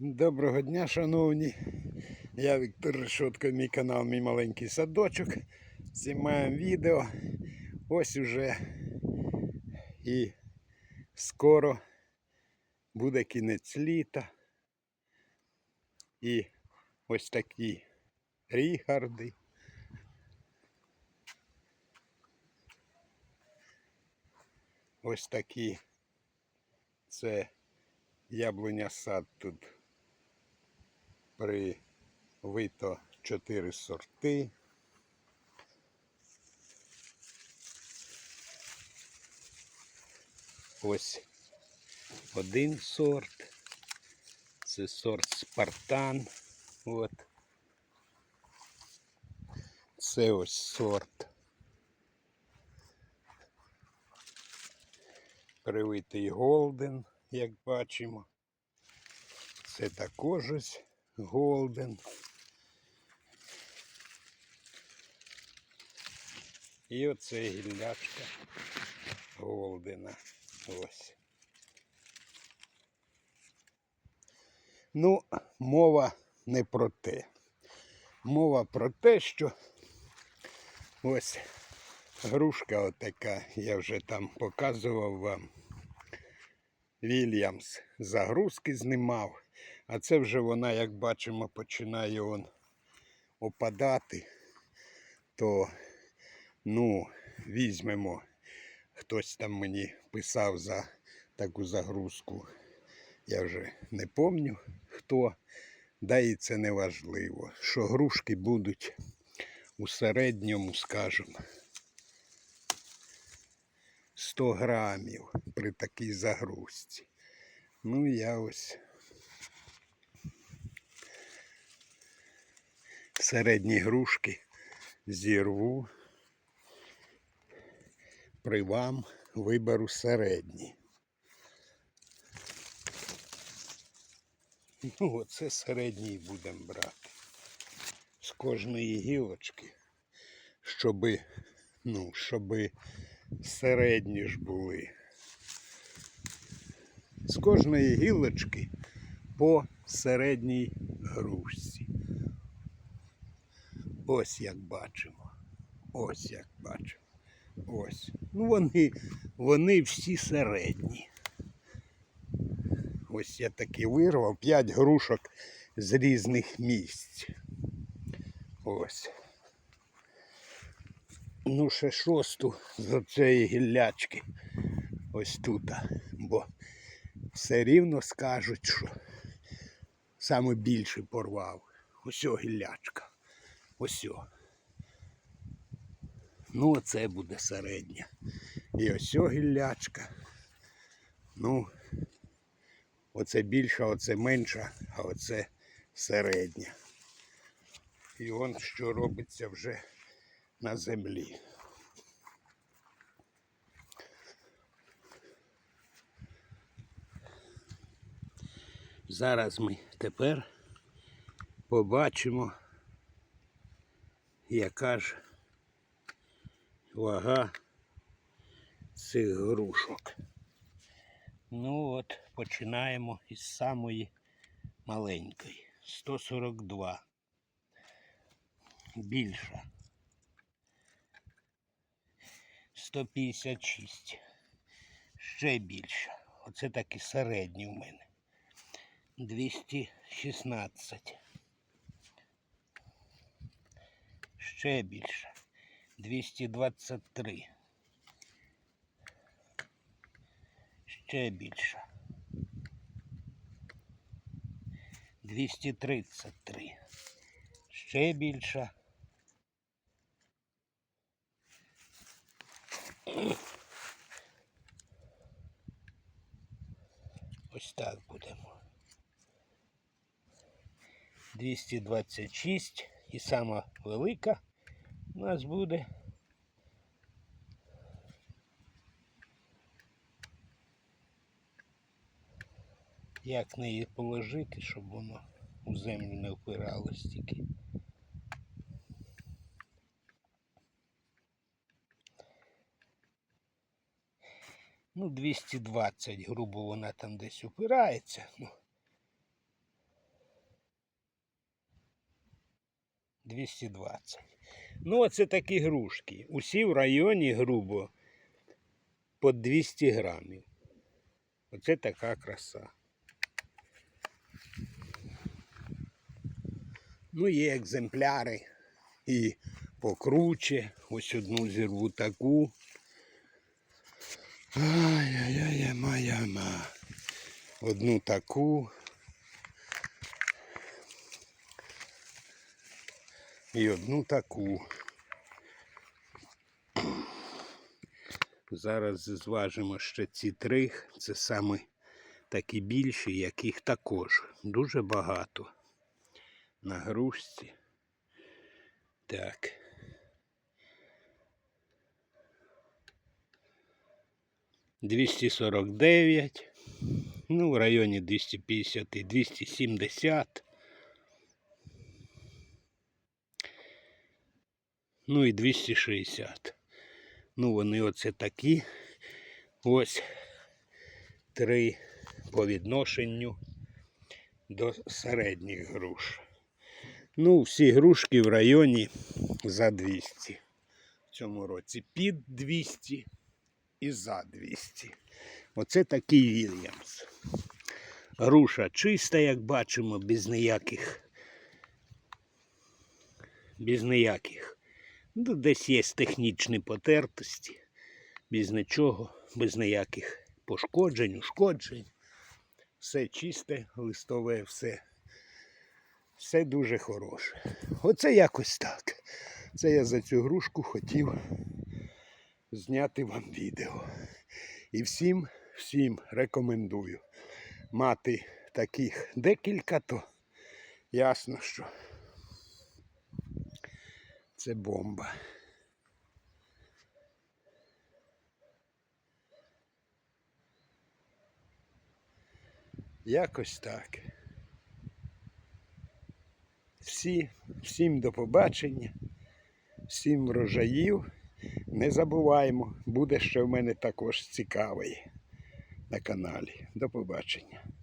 Доброго дня, шановні. Я Віктор Решотко, мій канал, мій маленький садочок. Знімаємо відео. Ось уже і скоро буде кінець літа. І ось такі рігарди. Ось такі. Це яблуня сад тут привито чотири сорти. Ось один сорт. Це сорт Спартан. От. Це ось сорт. Привитий Голден, як бачимо. Це також ось Голден. І оце гіллячка Голдена. Ось. Ну, мова не про те. Мова про те, що ось грушка отака, я вже там показував вам. Вільямс загрузки знімав. А це вже вона, як бачимо, починає он опадати. То, ну, візьмемо, хтось там мені писав за таку загрузку. Я вже не пам'ятаю хто. Да і це не важливо. Що грушки будуть у середньому, скажімо, 100 грамів при такій загрузці. Ну, я ось середні грушки зірву. При вам виберу середні. Ну, оце середній будемо брати. З кожної гілочки, щоби, ну, щоби середні ж були. З кожної гілочки по середній грушці. Ось як бачимо. Ось як бачимо. Ось. Ну вони, вони всі середні. Ось я таки вирвав 5 грушок з різних місць. Ось. Ну, ще шосту з оцеї гіллячки. Ось тут. Бо все рівно скажуть, що саме більше порвав. Ось гіллячка. Ось. Ну, оце буде середня. І ось о гіллячка. Ну, оце більша, оце менша, а оце середня. І он що робиться вже на землі. Зараз ми тепер побачимо, яка ж вага цих грушок. Ну от, починаємо із самої маленької. 142. Більша. 156. Ще більше. Оце такі середні у мене. 216. Ще більше. 223. Ще більше. 233. Ще більше. Ось так будемо. 226 і сама велика у нас буде. Як неї положити, щоб воно у землю не впиралось тільки. Ну, 220, грубо вона там десь упирається. Ну, 220. Ну, оце такі грушки. Усі в районі грубо по 200 грамів. Оце така краса. Ну, є екземпляри і покруче. Ось одну зірву таку. Ай-яй-яй, моя ма. Одну таку. І одну таку. Зараз зважимо ще ці три. Це саме такі більші, яких також дуже багато на грушці. Так. Двісті сорок дев'ять. Ну, в районі 250 і 270. Ну і 260. Ну, вони оце такі. Ось три по відношенню до середніх груш. Ну, всі грушки в районі за 200. В цьому році під 200 і за 200. Оце такий Вільямс. Груша чиста, як бачимо, без ніяких. Без ніяких. Ну, десь є технічні потертості, без нічого, без ніяких пошкоджень, ушкоджень. Все чисте, листове, все. Все дуже хороше. Оце якось так. Це я за цю грушку хотів зняти вам відео. І всім, всім рекомендую мати таких декілька, то ясно, що це бомба. Якось так. Всі, всім до побачення, всім врожаїв. Не забуваємо, буде ще в мене також цікавий на каналі. До побачення.